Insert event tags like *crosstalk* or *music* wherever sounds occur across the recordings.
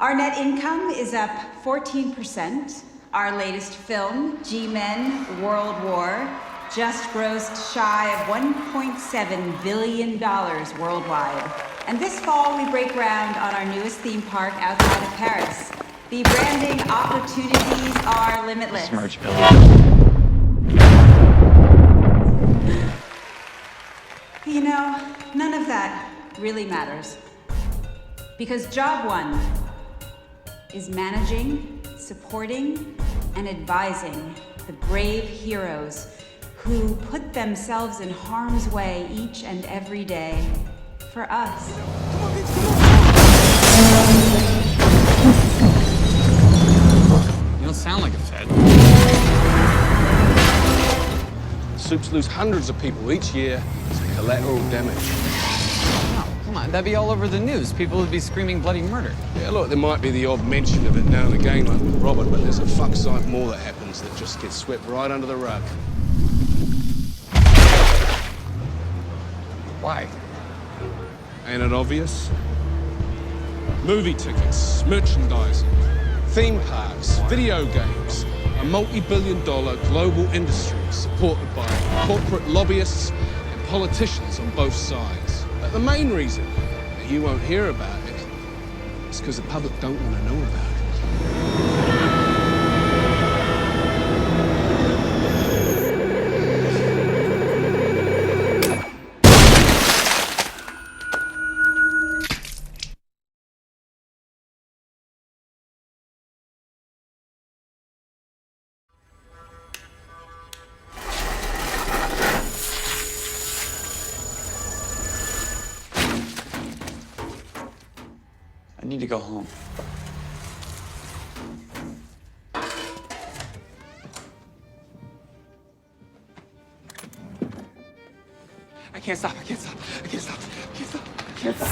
Our net income is up 14%. Our latest film, G Men World War, just grossed shy of $1.7 billion worldwide. And this fall, we break ground on our newest theme park outside of Paris. The branding opportunities are limitless. Billy. You know, none of that really matters. Because job one is managing, supporting, and advising the brave heroes who put themselves in harm's way each and every day for us. You don't sound like a Fed. Soups lose hundreds of people each year to collateral damage. On. That'd be all over the news. People would be screaming bloody murder. Yeah, look, there might be the odd mention of it now and again, like with Robert, but there's a fuck sight more that happens that just gets swept right under the rug. Why? Ain't it obvious? Movie tickets, merchandising, theme parks, video games, a multi-billion dollar global industry supported by corporate lobbyists and politicians on both sides. But the main reason that you won't hear about it is because the public don't want to know about it. I need to go home. I can't stop. I can't stop. I can't stop. I can't stop. I can't stop.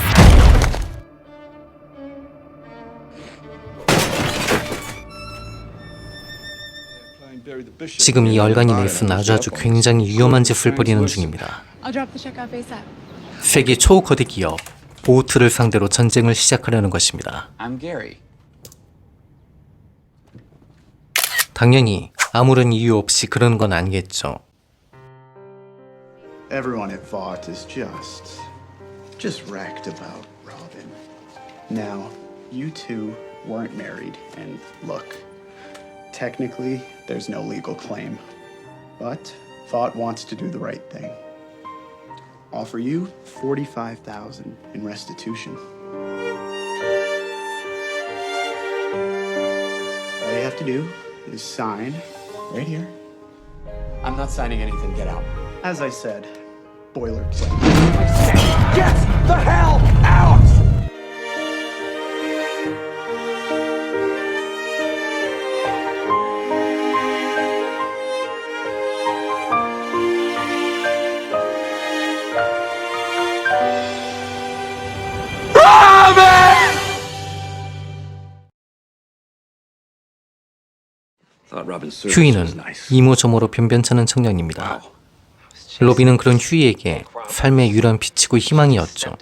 지금 이 열간이 넬슨 아주 아주 굉장히 위험한 짓을 벌이는 중입니다. I'll drop the check off ASAP. 세계 초거대 기업 보트를 상대로 전쟁을 시작하려는 것입니다. I'm Gary. 당연히 아무런 이유 없이 그러는 건 아니겠죠. Everyone at Vought is just, just wrecked about Robin. Now, you two weren't married, and look, technically, there's no legal claim. But Vought wants to do the right thing. Offer you 45000 in restitution. All you have to do is sign right here. I'm not signing anything. Get out. As I said, boilerplate. Get the hell 휴이는 이모저모로 변변찮은 청년입니다. 로비는 그런 휴이에게 삶의 유일한 빛이고 희망이었죠.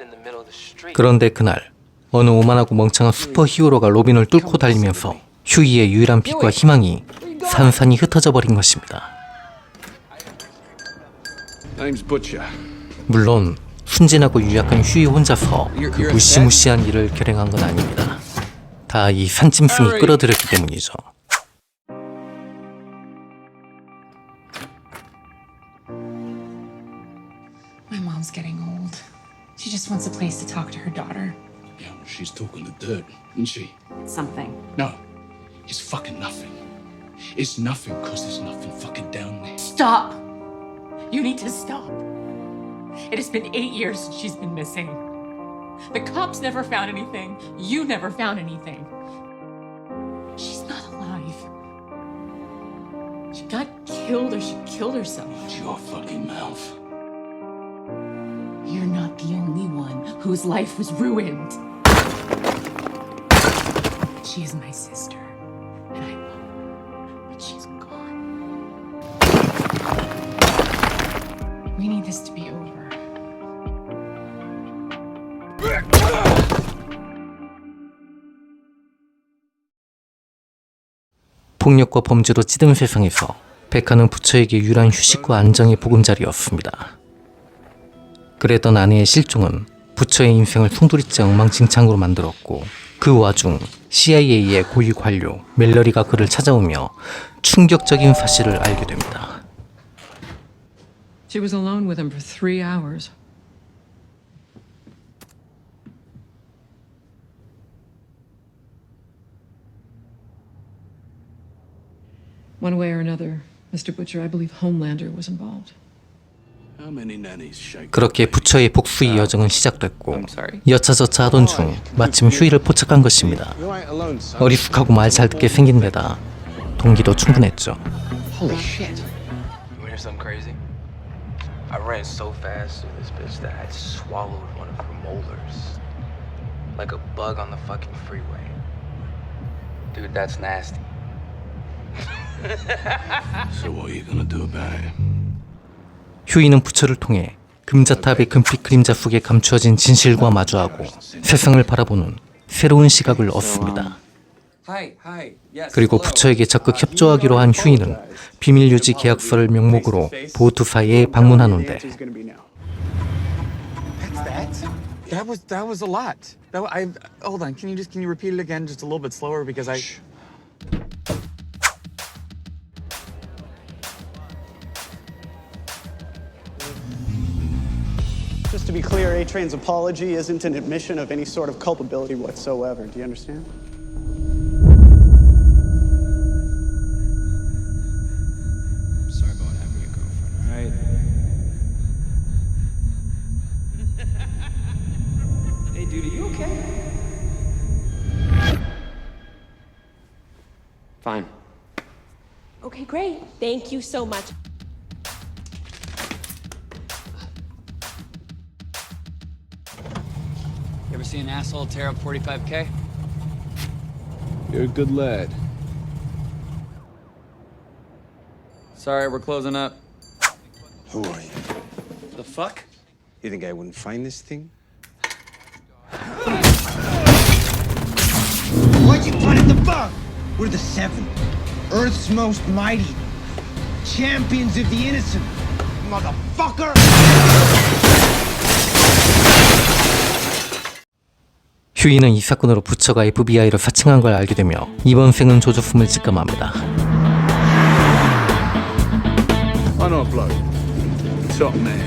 그런데 그날 어느 오만하고 멍청한 슈퍼 히어로가 로빈을 뚫고 달리면서 휴이의 유일한 빛과 희망이 산산이 흩어져 버린 것입니다. 물론 순진하고 유약한 휴이 혼자서 그 무시무시한 일을 결행한 건 아닙니다. 다 이 산짐승이 끌어들였기 때문이죠. Mom's getting old. She just wants a place to talk to her daughter. Yeah, well, she's talking the dirt, isn't she? Something. No, it's fucking nothing. It's nothing because there's nothing fucking down there. Stop! You need to stop. It has been eight years since she's been missing. The cops never found anything. You never found anything. She's not alive. She got killed or she killed herself. It's your fucking mouth. You're not the only one whose life was ruined. She is my sister, and I love her, but she's gone. We need this to be over. 폭력과 범죄로 찌든 세상에서 백화는 부처에게 유일한 휴식과 안정의 보금자리였습니다. 그랬던 아내의 실종은 부처의 인생을 송두리째 엉망진창으로 만들었고 그 와중 CIA의 고위 관료 멜러리가 그를 찾아오며 충격적인 사실을 알게 됩니다. She was alone with him for three hours. One way or another, Mr. Butcher, I believe Homelander was involved. 그렇게 부처의 복수의 여정은 시작됐고 여차저차 하던 중 마침 휴이를 포착한 것입니다. 어리숙하고 말 잘 듣게 생긴 데다 동기도 충분했죠. Dude, that's nasty. So what are you gonna do about it? 휴이는 부처를 통해 금자탑의 금빛 그림자 속에 감추어진 진실과 마주하고 세상을 바라보는 새로운 시각을 얻습니다. 그리고. 부처에게 적극 협조하기로 한 휴이는 비밀 유지 계약서를 명목으로 보트사에 방문하는데 that. Was that was a lot. That I hold on. Can you just can you repeat it again just a little bit slower because I. be clear, A-Train's apology isn't an admission of any sort of culpability whatsoever. Do you understand? Sorry about having a girlfriend, alright? *laughs* hey, dude, are you okay? Fine. Okay, great. Thank you so much. An asshole tear up 45k? You're a good lad. Sorry, we're closing up. Who are you? The fuck? You think I wouldn't find this thing? Why'd you planet the bug? We're the Seven, Earth's most mighty, champions of the innocent, motherfucker! 휴이는 이 사건으로 부처가 FBI를 사칭한 걸 알게 되며 이번 생은 조졌음을 직감합니다. I know a bloke. Top man.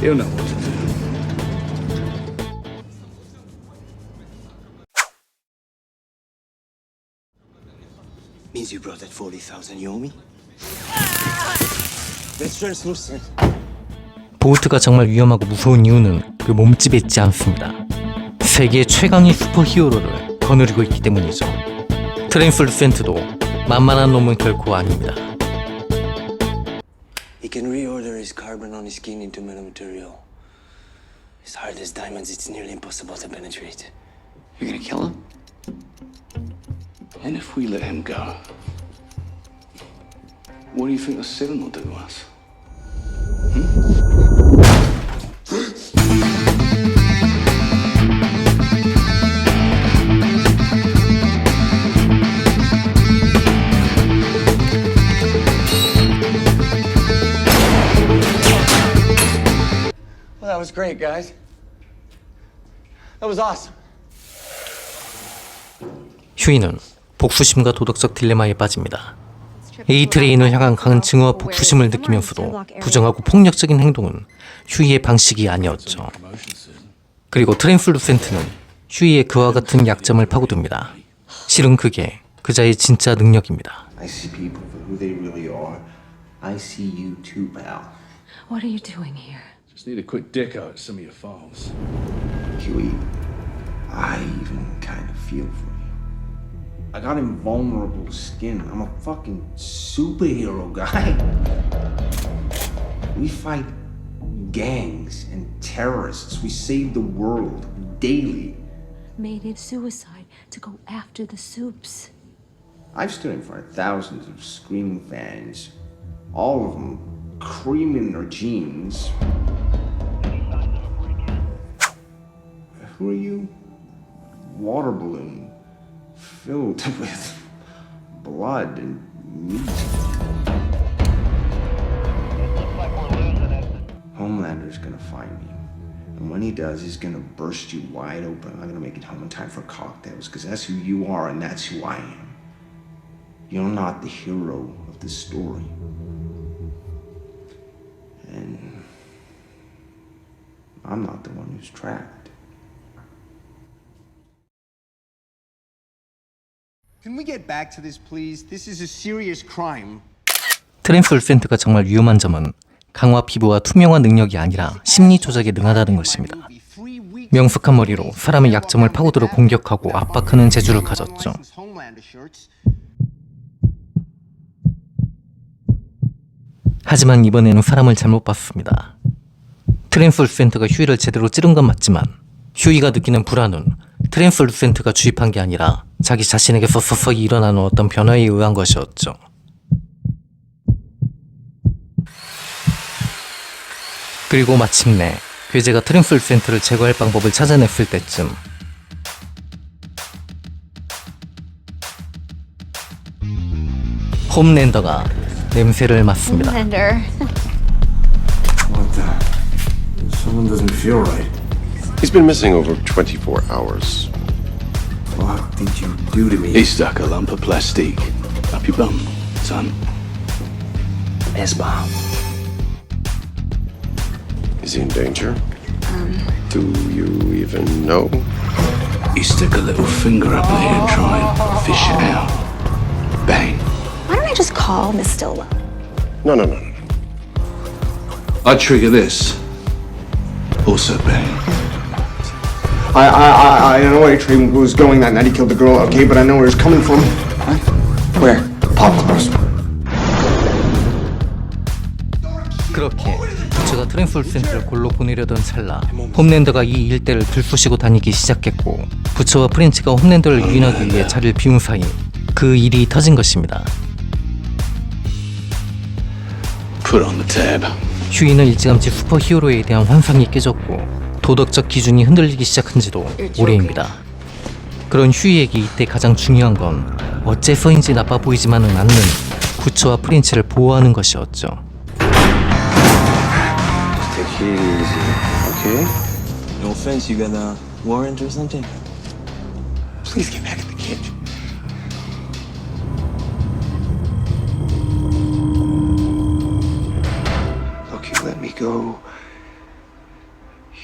He'll know what to do. Means you brought that 40,000 you owe me? Let's translucent. 보트가 정말 위험하고 무서운 이유는 그 몸집에 있지 않습니다. 세계 최강의 슈퍼 히어로를 거느리고 있기 때문이죠. 트랜슬루센트도 만만한 놈은 결코 아닙니다. He can reorder his carbon on his skin into metal material. As hard as diamonds, it's nearly impossible to penetrate. You're gonna kill him? And if we let him go, what do you think the Seven will do to us? Well, that was great, guys. That was awesome. 휴이는 복수심과 도덕적 딜레마에 빠집니다. 에이트레인을 향한 강한 증오와 복수심을 느끼면서도 부정하고 폭력적인 행동은 휴이의 방식이 아니었죠. 그리고 트랜슬루센트는 휴이의 그와 같은 약점을 파고듭니다. 실은 그게 그자의 진짜 능력입니다. I see people for who they really are. I see you too, pal. What are you doing here? Just need a quick deco at some of your files. Huey, I even kind of feel for you. I got invulnerable skin. I'm a fucking superhero guy. *laughs* We fight gangs and terrorists. We save the world daily. Made it suicide to go after the soups. I've stood in front of thousands of screaming fans, all of them creaming their jeans. Who are you? Water balloon filled *laughs* with blood and meat. Homelander's gonna find me. And when he does, he's gonna burst you wide open. I'm not gonna make it home in time for cocktails, because that's who you are and that's who I am. You're not the hero of this story. And I'm not the one who's trapped. 트랜스루센트가 정말 위험한 점은 강화 피부와 투명한 능력이 아니라 심리 조작에 능하다는 것입니다. 명숙한 머리로 사람의 약점을 파고들어 공격하고 압박하는 재주를 가졌죠. 하지만 이번에는 사람을 잘못 봤습니다. 트랜스루센트가 휴이를 제대로 찌른 건 맞지만 휴이가 느끼는 불안은 트랜스루센트가 주입한 게 아니라 자기 자신에게 서서히 일어나는 어떤 변화에 의한 것이었죠. 그리고 마침내 괴제가 트랜스루센트를 제거할 방법을 찾아냈을 때쯤 홈랜더가 냄새를 맡습니다. Homelander. What the? Someone doesn't feel right. He's been missing over 24 hours. What did you do to me? He stuck a lump of plastic up your bum, son. S-bomb. Is he in danger? Um. Do you even know? You stick a little finger up there and try and fish it out. Bang. Why don't I just call Miss Stillwell? No, no, no, no. I trigger this. Also bang. I, I, I, I know where Trey was going that night he killed the girl, okay, but I know where he's coming from. Where? Pop close. 그렇게 부처가 트랜스루센트를 골로 보내려던 찰나 홈랜더가 이 일대를 들쑤시고 다니기 시작했고 부처와 프렌치가 홈랜더를 유인하기 위해 자리를 비운 사이 그 일이 터진 것입니다. Put on the tab. 휴이는 일찌감치 슈퍼히어로에 대한 환상이 깨졌고 도덕적 기준이 흔들리기 시작한 지도 오래입니다. 그런 휴이에게 이때 가장 중요한 건 어째서인지 나빠 보이지만은 않는 부처와 프린츠를 보호하는 것이었죠. Take it easy, okay? No offense, you got a warrant or something? Please get back in the kitchen. Look, you let me go.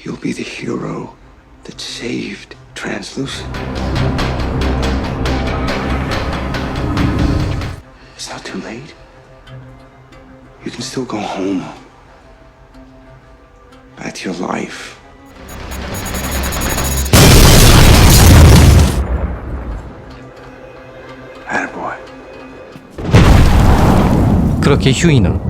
You'll be the hero that saved Translucent. It's not too late. You can still go home. Back to your life. Attaboy. 그렇게 휴이는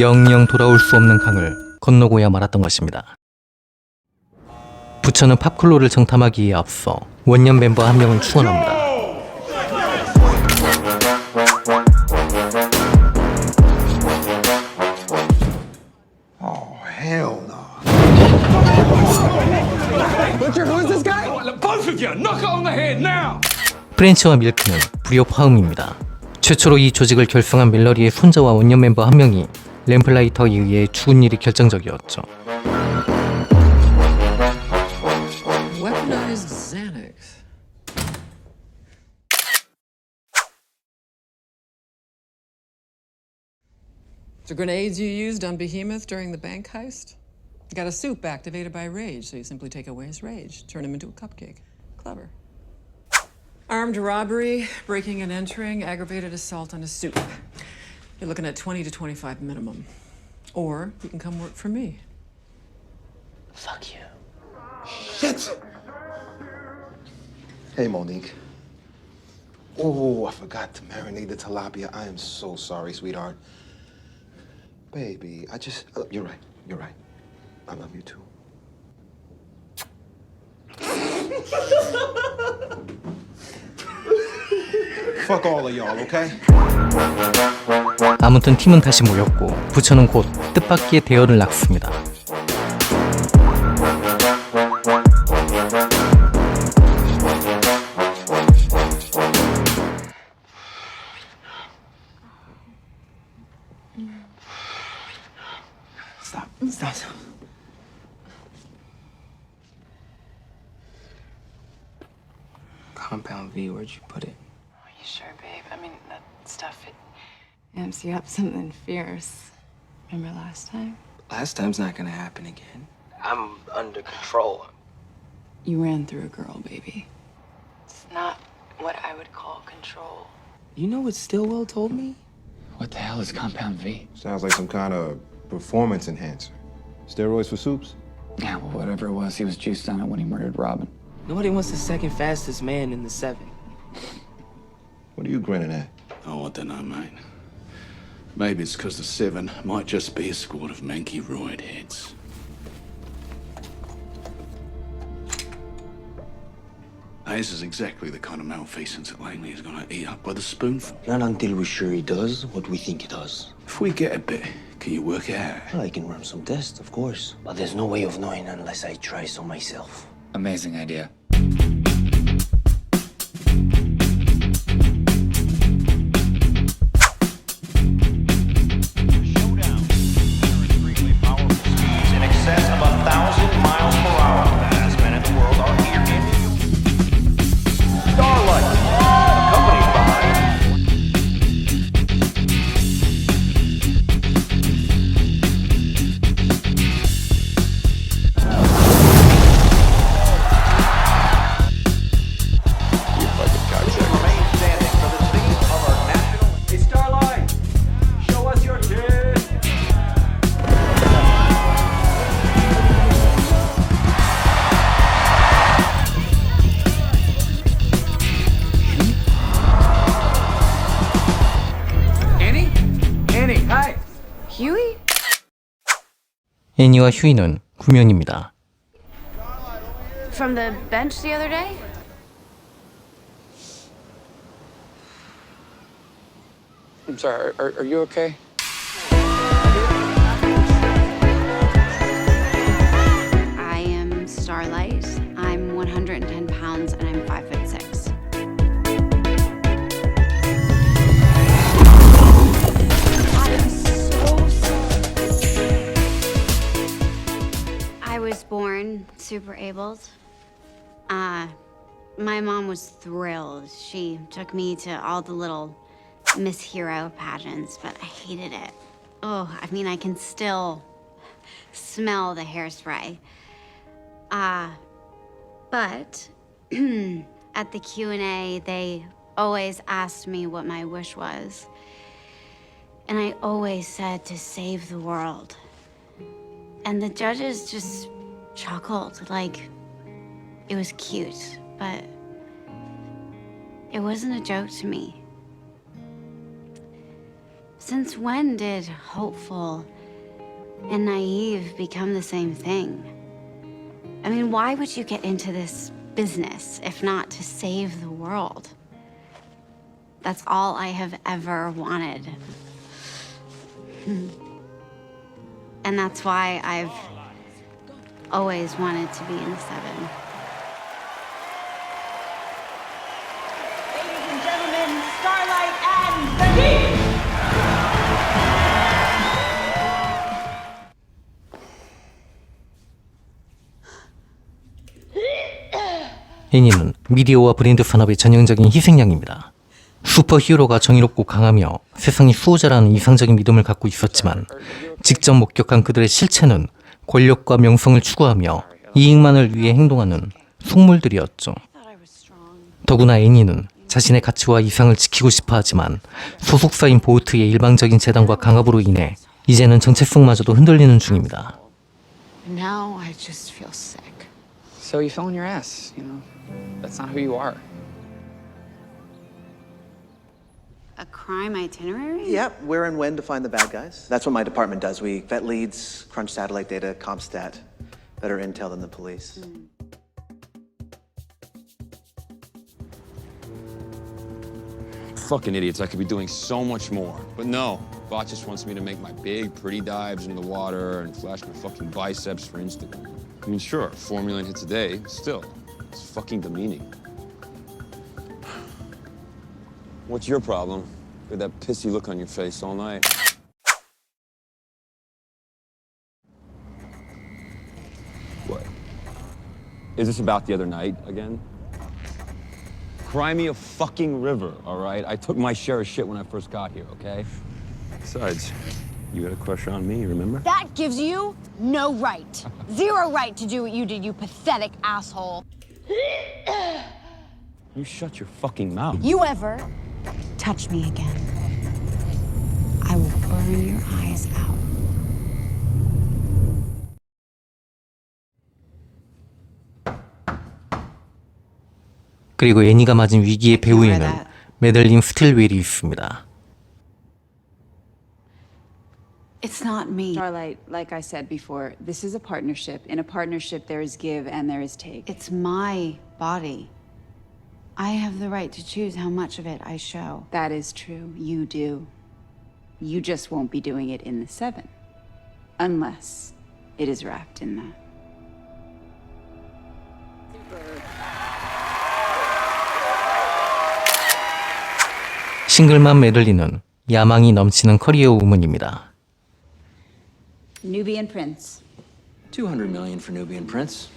영영 돌아올 수 없는 강을 건너고야 말았던 것입니다. 부처는 팝클로를 정탐하기에 앞서 원년 멤버 한 명을 추원합니다. Oh, hell no. Both of you, knock it on the head now! 프렌치와 밀크는 불협 화음입니다. 최초로 이 조직을 결성한 밀러리의 손자와 원년 멤버 한 명이 램플라이터에 의해 죽은 일이 결정적이었죠. Weaponized Xanax. The grenades you used on Behemoth during the bank heist? Got a soup activated by rage, so you simply take away his rage, turn him into a cupcake. Clever. Armed robbery, breaking and entering, aggravated assault on a soup. You're looking at 20 to 25 minimum. Or you can come work for me. Fuck you. Shit! Hey, Monique. Oh, I forgot to marinate the tilapia. I am so sorry, sweetheart. Baby, I just. uh, you're right. You're right. I love you too. Fuck all of y'all, okay? 아무튼 팀은 다시 모였고 부처는 곧 뜻밖의 대열을 낳습니다. Compound V, where'd you put it? You up something fierce. Remember last time? Last time's not gonna happen again. I'm under control. You ran through a girl, baby. It's not what I would call control. You know what Stillwell told me? What the hell is Compound V? Sounds like some kind of performance enhancer. Steroids for soups? Yeah, well, whatever it was, he was juiced on it when he murdered Robin. Nobody wants the second fastest man in the seven. What are you grinning at? Oh, I don't know, mate. Maybe it's because the Seven might just be a squad of manky roid heads. Hey, this is exactly the kind of malfeasance that Langley is going to eat up by the spoonful. Not until we're sure he does what we think he does. If we get a bit, can you work it out? Well, I can run some tests, of course. But there's no way of knowing unless I try some myself. Amazing idea. 애니와 휴이는 구면입니다. From the bench the other day? I'm sorry, are, are you okay? Abled. Uh, my mom was thrilled. She took me to all the little Miss Hero pageants, but I hated it. Oh, I mean, I can still smell the hairspray. Uh, but *clears throat* at the Q&A, they always asked me what my wish was. And I always said to save the world. And the judges just chuckled like it was cute, but it wasn't a joke to me. Since when did hopeful and naive become the same thing? I mean, why would you get into this business if not to save the world? That's all I have ever wanted. *laughs* And that's why I've always wanted to be in the seven. Ladies and gentlemen, Starlight and the Heat! 애니는 미디어와 브랜드 산업의 전형적인 희생양입니다. 슈퍼 히어로가 정의롭고 강하며 세상이 수호자라는 이상적인 믿음을 갖고 있었지만 직접 목격한 그들의 실체는 권력과 명성을 추구하며 이익만을 위해 행동하는 속물들이었죠. 더구나 애니는 자신의 가치와 이상을 지키고 싶어 하지만 소속사인 보우트의 일방적인 재단과 강압으로 인해 이제는 정체성마저도 흔들리는 중입니다. Now I just feel sick. So you fell on your ass, you know? That's not who you are. A crime itinerary? Yep, where and when to find the bad guys. That's what my department does. We vet leads, crunch satellite data, CompStat. Better intel than the police. Mm. Fucking idiots. I could be doing so much more. But no, Bot just wants me to make my big, pretty dives into the water and flash my fucking biceps for Instagram. I mean, sure, formula hits a day, still, it's fucking demeaning. What's your problem? With that pissy look on your face all night. What? Is this about the other night again? Cry me a fucking river, all right? I took my share of shit when I first got here, okay? Besides, you had a crush on me, remember? That gives you no right. *laughs* Zero right to do what you did, you pathetic asshole. You shut your fucking mouth. You ever touch me again, I will burn your eyes out. 그리고 애니가 맞은 위기의 배후에는 메들린 스틸웰이 있습니다. It's not me. Starlight, like I said before, this is a partnership. In a partnership, there is give and there is take. It's my body. I have the right to choose how much of it I show. That is true. You do. You just won't be doing it in the seven. Unless it is wrapped in that. 싱글맘 메들린은 야망이 넘치는 커리어 우먼입니다. Nubian Prince. 200 million for Nubian Prince.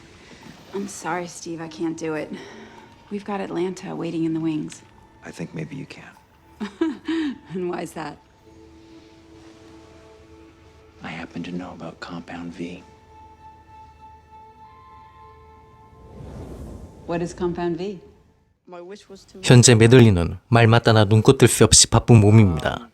I'm sorry, Steve. I can't do it. We've got Atlanta waiting in the wings. I think maybe you can. And why is that? I happen to know about Compound V. What is Compound V? 현재 메들린은 말 맞다나 눈꽃 뜰새 없이 바쁜 몸입니다.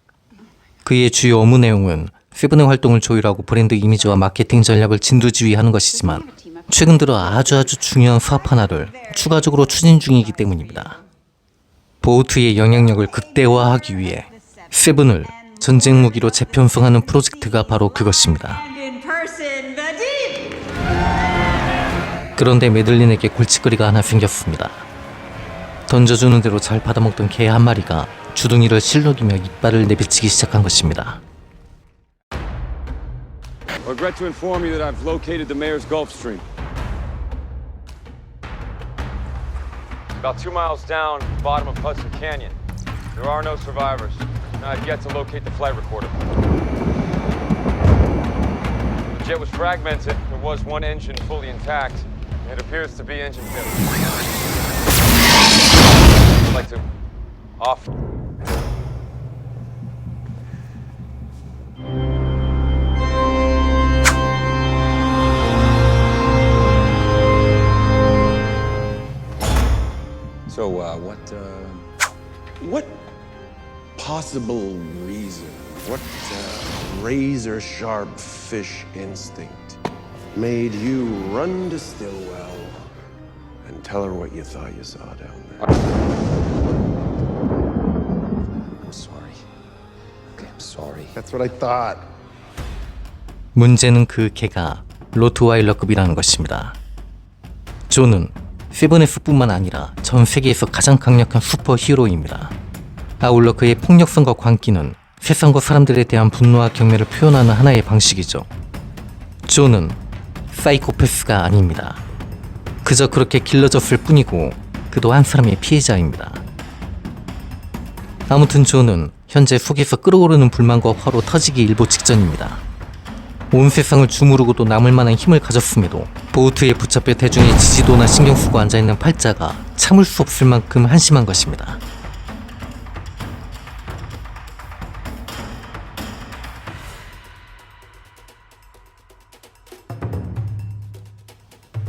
그의 주요 업무 내용은 세븐의 활동을 조율하고 브랜드 이미지와 마케팅 전략을 진두지휘하는 것이지만 최근 들어 아주 아주 중요한 사업 하나를 추가적으로 추진 중이기 때문입니다. 보우트의 영향력을 극대화하기 위해 세븐을 전쟁 무기로 재편성하는 프로젝트가 바로 그것입니다. 그런데 메들린에게 골칫거리가 하나 생겼습니다. 던져주는 대로 잘 받아먹던 개 한 마리가 주둥이를 실룩이며 이빨을 내비치기 시작한 것입니다. Regret to inform you that I've located the mayor's Gulf Stream. About two miles down, the bottom of Hudson Canyon. There are no survivors. and I've yet to locate the flight recorder. The jet was fragmented. There was one engine fully intact. It appears to be engine failure. I'd like to offer. So, uh, what, uh, what possible reason, what uh, razor sharp fish instinct made you run to Stillwell and tell her what you thought you saw down there? I'm sorry. Okay, I'm sorry. That's what I thought. 문제는 그 개가 로트와일러급이라는 것입니다. 존은 세븐에스뿐만 아니라 전 세계에서 가장 강력한 슈퍼 히어로입니다. 아울러 그의 폭력성과 광기는 세상과 사람들에 대한 분노와 경멸을 표현하는 하나의 방식이죠. 존은 사이코패스가 아닙니다. 그저 그렇게 길러졌을 뿐이고 그도 한 사람의 피해자입니다. 아무튼 존은 현재 속에서 끓어오르는 불만과 화로 터지기 일보 직전입니다. 온 세상을 주무르고도 남을 만한 힘을 가졌음에도 보우트에 붙잡혀 대중의 지지도나 신경 쓰고 앉아있는 팔자가 참을 수 없을 만큼 한심한 것입니다.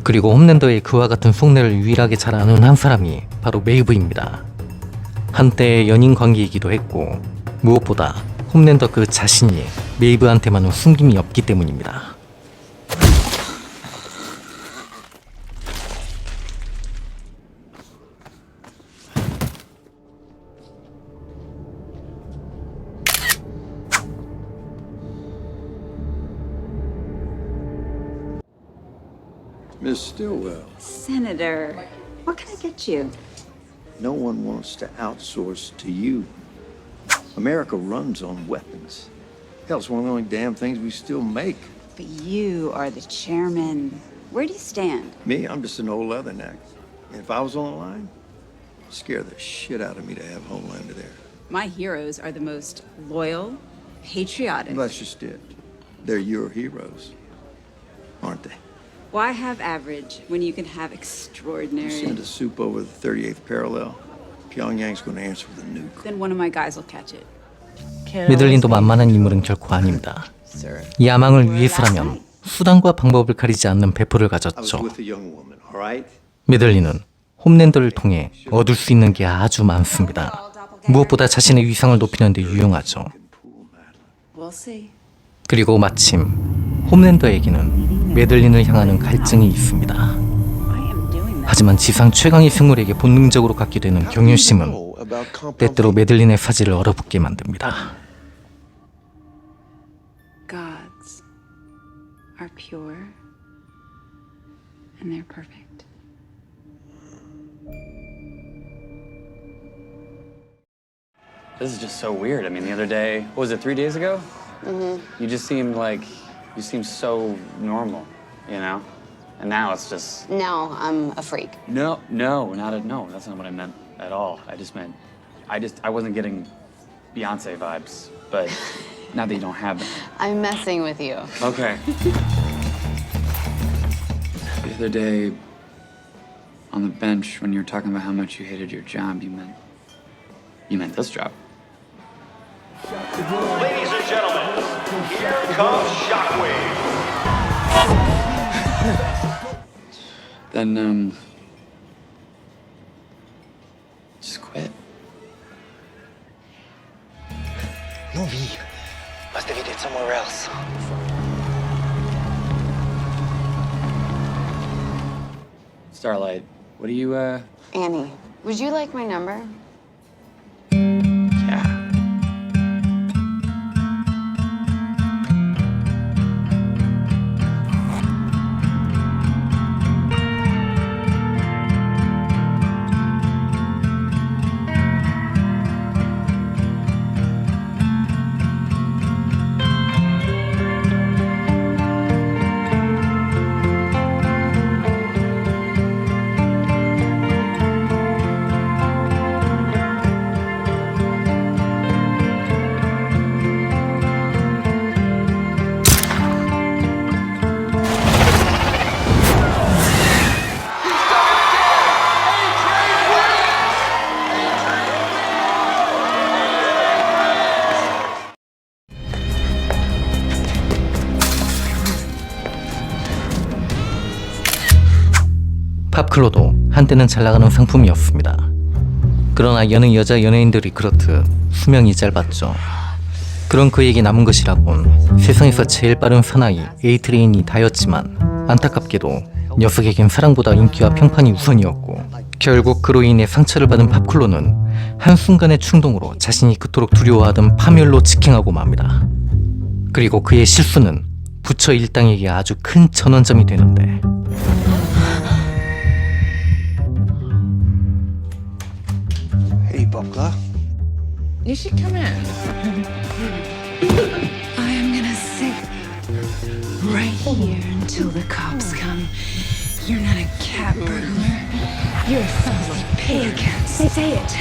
그리고 홈랜더의 그와 같은 속내를 유일하게 잘 아는 한 사람이 바로 메이브입니다. 한때 연인 관계이기도 했고 무엇보다 홈랜더 그 자신이 메이브한테만은 숨김이 없기 때문입니다. Miss Stillwell, Senator, what can I get you? no one wants to outsource to you. America runs on weapons. Hell, it's one of the only damn things we still make. But you are the chairman. Where do you stand? Me, I'm just an old leatherneck. And if I was on the line, scare the shit out of me to have Homelander there. My heroes are the most loyal, patriotic. That's just it. They're your heroes, aren't they? Why have average when you can have extraordinary? Send a soup over the 38th parallel. Pyongyang's going to answer with a nuke. Then one of my guys will catch it. 메들린도 만만한 인물은 결코 아닙니다. 야망을 위해서라면 수단과 방법을 가리지 않는 배포를 가졌죠. 메들린은 홈랜더를 통해 얻을 수 있는 게 아주 많습니다. 무엇보다 자신의 위상을 높이는 데 유용하죠. 그리고 마침 홈랜더에게는 메들린을 향하는 갈증이 있습니다. 하지만 지상 최강의 생물에게 본능적으로 갖게 되는 경유심은 때때로 메들린의 사지를 얼어붙게 만듭니다. Gods are pure and they're perfect. This is just so weird. I mean, the other day, what was it, three days ago? Mm-hmm. You just seemed like, you seemed so normal, you know? And now it's just, No, I'm a freak. no, no, not at, no, that's not what I meant at all. I just meant, I just, I wasn't getting Beyonce vibes, but *laughs* now that you don't have them. I'm messing with you. Okay. *laughs* The other day, on the bench, when you were talking about how much you hated your job, you meant, you meant this job. Ladies and gentlemen, here comes Shockwave. *laughs* Then, um, No vi. Must have eaten it somewhere else. Starlight, what do you, uh, Annie, would you like my number? 팝클로도 한때는 잘 나가는 상품이었습니다. 그러나 여느 여자 연예인들이 그렇듯 수명이 짧았죠. 그런 그에게 남은 것이라곤 세상에서 제일 빠른 사나이 에이트레인이 다였지만 안타깝게도 녀석에겐 사랑보다 인기와 평판이 우선이었고 결국 그로 인해 상처를 받은 팝클로는 한순간의 충동으로 자신이 그토록 두려워하던 파멸로 직행하고 맙니다. 그리고 그의 실수는 부처 일당에게 아주 큰 전원점이 되는데 Hey, You should come in. *laughs* I am gonna sit right here until the cops come. You're not a cat burglar. You're a filthy pig. Say, say it.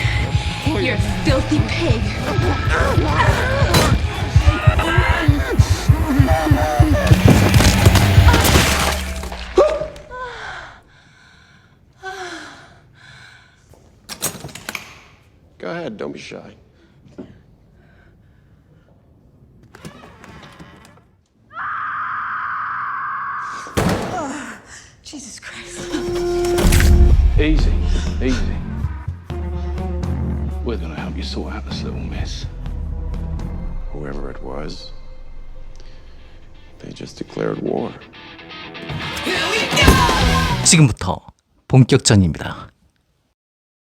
You're a filthy pig. ahead, don't be shy. *sighs* Jesus Christ. Easy, easy. We're gonna help you sort out this little mess. Whoever it was, they just declared war. 지금부터 본격전입니다.